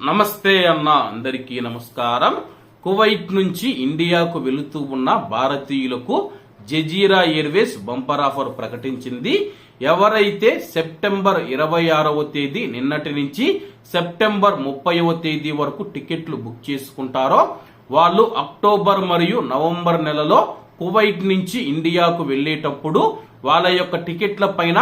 నమస్తే అన్న అందరికీ నమస్కారం. కువైట్ నుంచి ఇండియాకు వెళుతూ ఉన్న భారతీయులకు జజీరా ఎయిర్వేస్ బంపర్ ఆఫర్ ప్రకటించింది. ఎవరైతే సెప్టెంబర్ ఇరవై ఆరవ తేదీ నిన్నటి నుంచి సెప్టెంబర్ ముప్పైవ తేదీ వరకు టికెట్లు బుక్ చేసుకుంటారో వాళ్ళు అక్టోబర్ మరియు నవంబర్ నెలలో కువైట్ నుంచి ఇండియాకు వెళ్ళేటప్పుడు వాళ్ళ యొక్క టికెట్ల పైన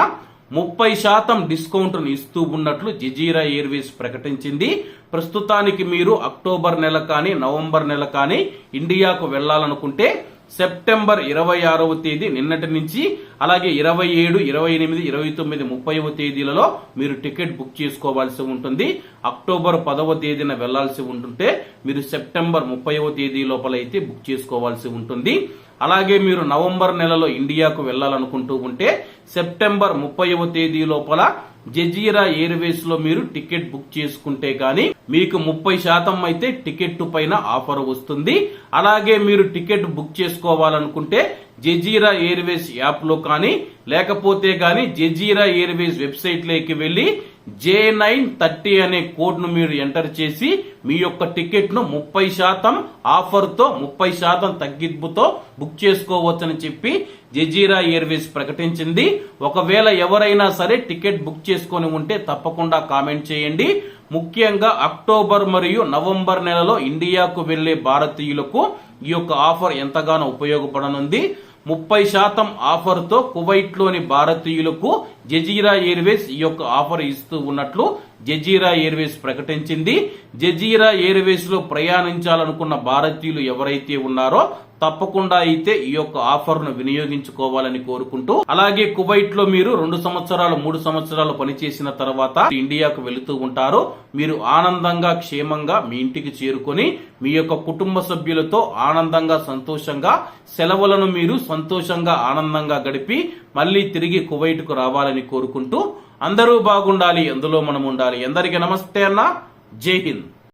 ముప్పై శాతం డిస్కౌంట్ను ఇస్తూ ఉన్నట్లు జజీరా ఎయిర్వేస్ ప్రకటించింది. ప్రస్తుతానికి మీరు అక్టోబర్ నెల కానీ నవంబర్ నెల కానీ ఇండియాకు వెళ్ళాలనుకుంటే సెప్టెంబర్ ఇరవై ఆరవ తేదీ నిన్నటి నుంచి అలాగే ఇరవై ఏడు ఇరవై ఎనిమిది ఇరవై తొమ్మిది ముప్పైవ తేదీలలో మీరు టికెట్ బుక్ చేసుకోవాల్సి ఉంటుంది. అక్టోబర్ పదవ తేదీన వెళ్ళాల్సి ఉంటుంటే మీరు సెప్టెంబర్ ముప్పైవ తేదీ లోపల అయితే బుక్ చేసుకోవాల్సి ఉంటుంది. అలాగే మీరు నవంబర్ నెలలో ఇండియాకు వెళ్ళాలనుకుంటూ ఉంటే సెప్టెంబర్ ముప్పైవ తేదీ లోపల జజీరా ఎయిర్వేస్లో మీరు టికెట్ బుక్ చేసుకుంటే గానీ మీకు ముప్పై శాతం అయితే టికెట్ పైన ఆఫర్ వస్తుంది. అలాగే మీరు టికెట్ బుక్ చేసుకోవాలనుకుంటే జజీరా ఎయిర్వేస్ యాప్లో కానీ లేకపోతే కానీ జజీరా ఎయిర్వేస్ వెబ్సైట్లోకి వెళ్ళి జే నైన్ థర్టీ అనే కోడ్ను మీరు ఎంటర్ చేసి మీ యొక్క టికెట్ను ముప్పై శాతం ఆఫర్తో ముప్పై శాతం తగ్గింపుతో బుక్ చేసుకోవచ్చని చెప్పి జజీరా ఎయిర్వేస్ ప్రకటించింది. ఒకవేళ ఎవరైనా సరే టికెట్ బుక్ చేసుకొని ఉంటే తప్పకుండా కామెంట్ చేయండి. ముఖ్యంగా అక్టోబర్ మరియు నవంబర్ నెలలో ఇండియాకు వెళ్ళే భారతీయులకు ఈ యొక్క ఆఫర్ ఎంతగానో ఉపయోగపడనుంది. ముప్పై శాతం ఆఫర్తో కువైట్లోని భారతీయులకు జజీరా ఎయిర్వేస్ ఈ యొక్క ఆఫర్ ఇస్తూ ఉన్నట్లు జజీరా ఎయిర్వేస్ ప్రకటించింది. జజీరా ఎయిర్వేస్లో ప్రయాణించాలనుకున్న భారతీయులు ఎవరైతే ఉన్నారో తప్పకుండా అయితే ఈ యొక్క ఆఫర్ను వినియోగించుకోవాలని కోరుకుంటూ అలాగే కువైట్లో మీరు రెండు సంవత్సరాలు మూడు సంవత్సరాలు పనిచేసిన తర్వాత ఇండియాకు వెళుతూ ఉంటారు. మీరు ఆనందంగా క్షేమంగా మీ ఇంటికి చేరుకొని మీ యొక్క కుటుంబ సభ్యులతో ఆనందంగా సంతోషంగా సెలవులను మీరు సంతోషంగా ఆనందంగా గడిపి మళ్ళీ తిరిగి కువైట్కు రావాలని కోరుకుంటూ అందరూ బాగుండాలి అందులో మనం ఉండాలి. అందరికీ నమస్తే అన్న. జై హింద్.